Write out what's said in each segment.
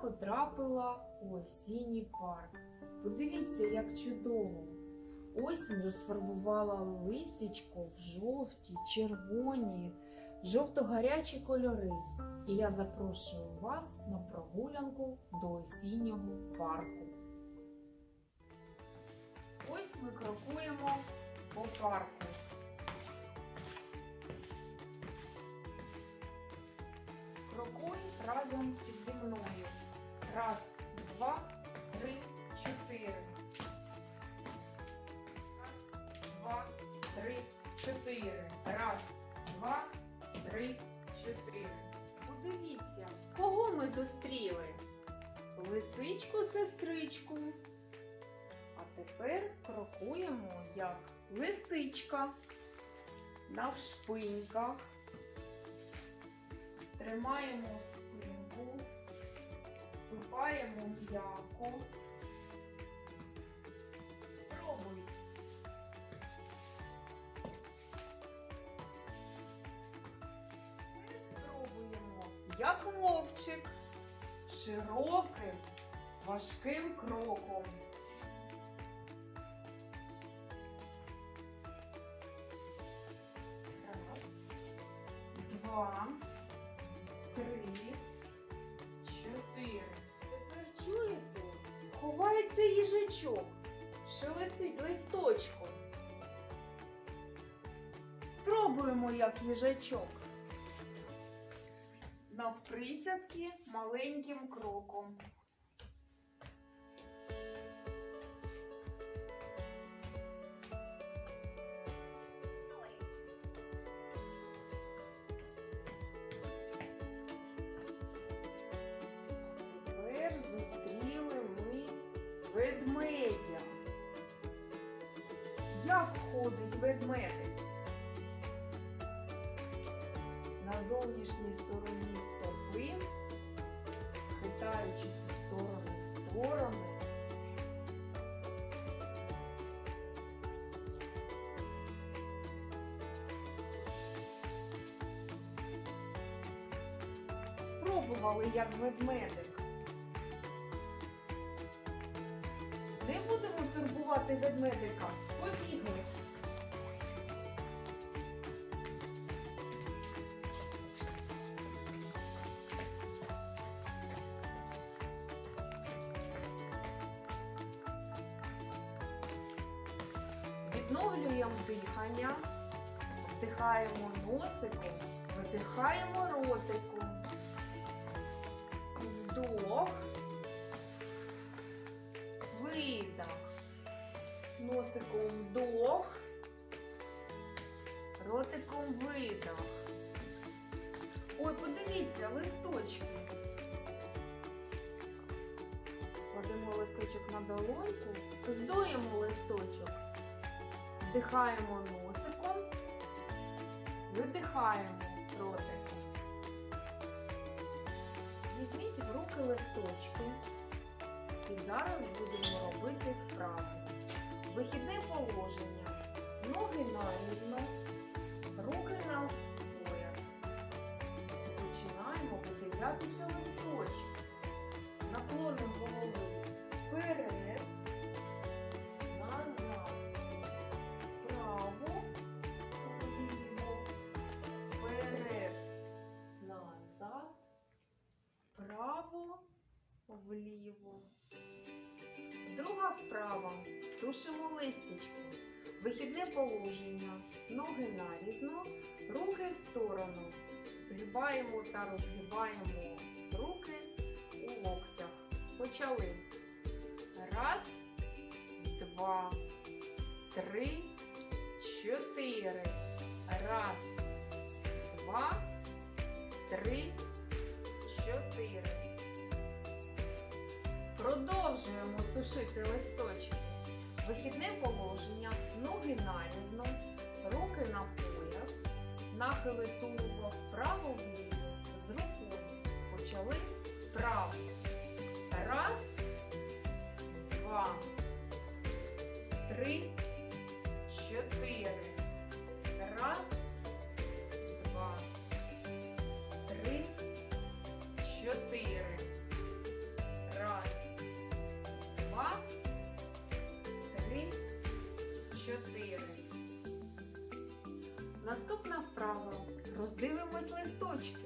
потрапила у осінній парк. Подивіться, як чудово! Осінь розфарбувала листячко в жовті, червоні, жовто-гарячі кольори. І я запрошую вас на прогулянку до осіннього парку. Ось ми крокуємо по парку. Крокуй разом зі мною. Раз, два, три, чотири. Раз, два, три, чотири. Раз, два, три, чотири. Подивіться, кого ми зустріли? Лисичку сестричку. А тепер крокуємо як лисичка навшпиньках. Тримаємо ступаємо м'яко. Спробуй. Тепер спробуємо, як вовчик, широким, важким кроком. Раз, два, три, чотири. Ховається їжачок, шелестить листочком. Спробуємо, як їжачок. Навприсядки маленьким кроком. Як ходить ведмедик? На зовнішній стороні стопи, хитаючись з сторони в сторону. Спробували як ведмедик. Турбувати ведмедика. Побігли. Відновлюємо дихання, вдихаємо носиком, видихаємо ротиком. Вдох, Носиком вдох, ротиком видох. Ой, подивіться, листочки. Кладемо листочок на долоньку, здуємо листочок, вдихаємо носиком, видихаємо ротиком. Візьміть в руки листочки і зараз будемо робити вправу. Вихідне положення. Ноги нарізно, руки на пояс. Починаємо видивлятися листочки. Наклонимо голови вперед, назад, вправо, вліво, вперед, назад, вправо, вліво. Друга вправа. Сушимо листячко. Вихідне положення. Ноги нарізно, руки в сторону. Згибаємо та розгибаємо руки у локтях. Почали. Раз, два, три, чотири. Раз, два, три, чотири. Продовжуємо сушити листочки. Вихідне положення, ноги нарізно, руки на пояс, нахили тулуба вправо-вліво з рукою. Почали вправо. Раз, два, три, чотири. Наступна вправа. Роздивимось листочки.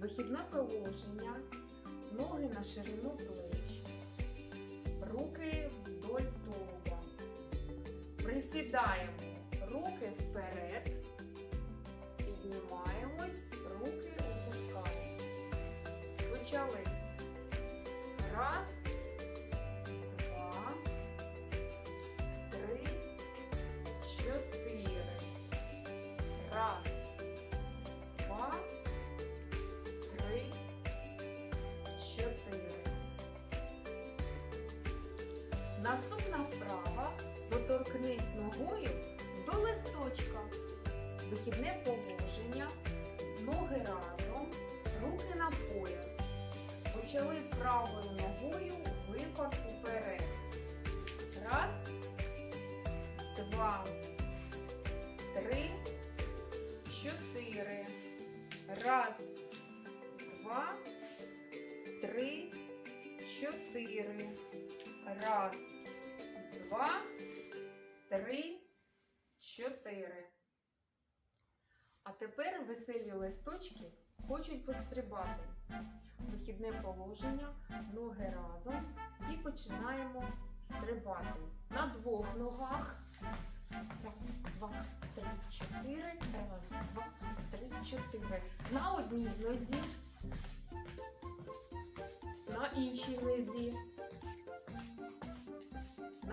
Вихідне положення, ноги на ширину плеч, руки вдоль тулуба. Присідаємо руки вперед, піднімаємось, Наступна вправа доторкнись ногою до листочка. Вихідне положення, ноги разом, руки на пояс. Почали правою ногою випад уперед. Раз, два, три, чотири. Раз, два, три, чотири. Раз, два, три, чотири. А тепер веселі листочки хочуть пострибати. Вихідне положення, ноги разом і починаємо стрибати. На двох ногах. Раз, два, три, чотири. Раз, два, три, чотири. На одній нозі. На іншій нозі.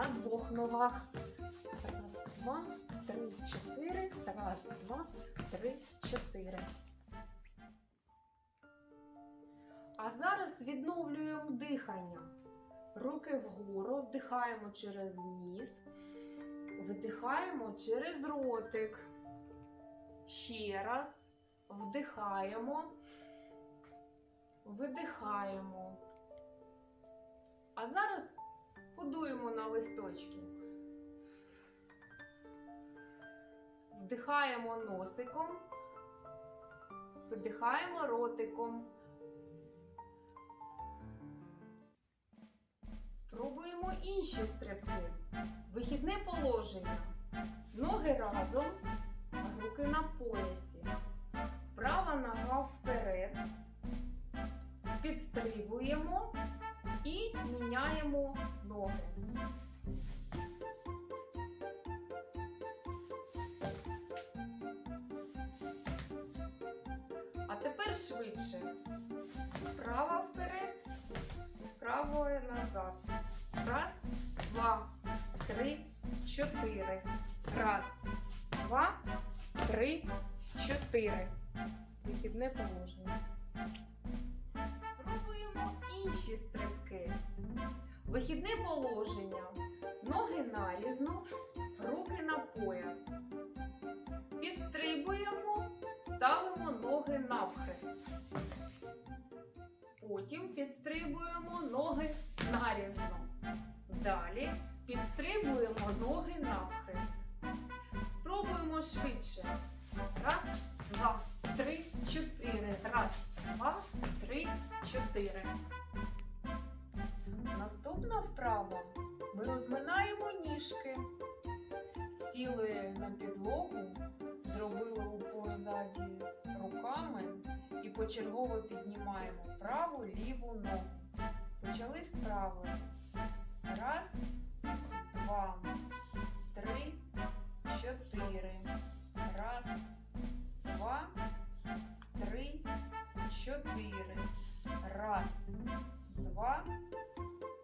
На двох ногах. Раз, два, три, чотири. Раз, два, три, чотири. А зараз відновлюємо дихання. Руки вгору, вдихаємо через ніс, видихаємо через ротик. Ще раз вдихаємо, видихаємо. А зараз подуємо на листочки. Вдихаємо носиком, видихаємо ротиком. Спробуємо інші стрибки. Вихідне положення. Ноги разом, руки на поясі. Права нога вперед. Підстрибуємо і міняємо ноги. А тепер швидше. Права вперед, правою назад. Раз, два, три, чотири. Раз, два, три, чотири. Вихідне положення. Інші стрибки. Вихідне положення. Ноги нарізно, руки на пояс. Підстрибуємо, ставимо ноги навхрест. Потім підстрибуємо ноги нарізно. Далі підстрибуємо ноги навхрест. Спробуємо швидше. Раз, два, три, чотири. Раз, два, три, чотири. Наступна вправа. Ми розминаємо ніжки. Сіли на підлогу, зробили упор ззаді руками і почергово піднімаємо праву ліву ногу. Почали з. Раз, два, три, чотири.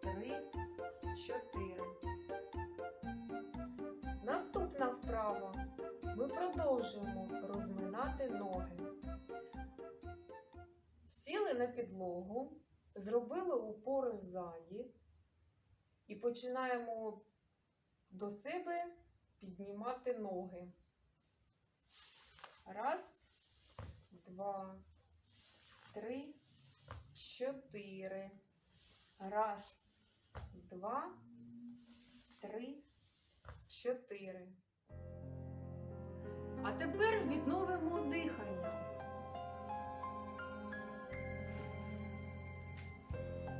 Три, чотири. Наступна вправа. Ми продовжуємо розминати ноги. Сіли на підлогу, зробили упор ззаді і починаємо до себе піднімати ноги. Раз, два, три, чотири. Раз, два, три, чотири. А тепер відновимо дихання.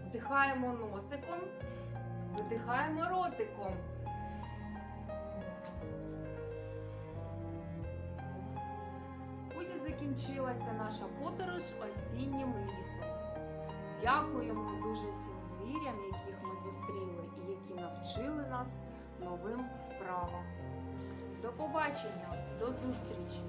Вдихаємо носиком, видихаємо ротиком. Ось і закінчилася наша подорож осіннім лісом. Дякуємо дуже всім звірям, яких ми зустріли і які навчили нас новим вправам. До побачення, до зустрічі!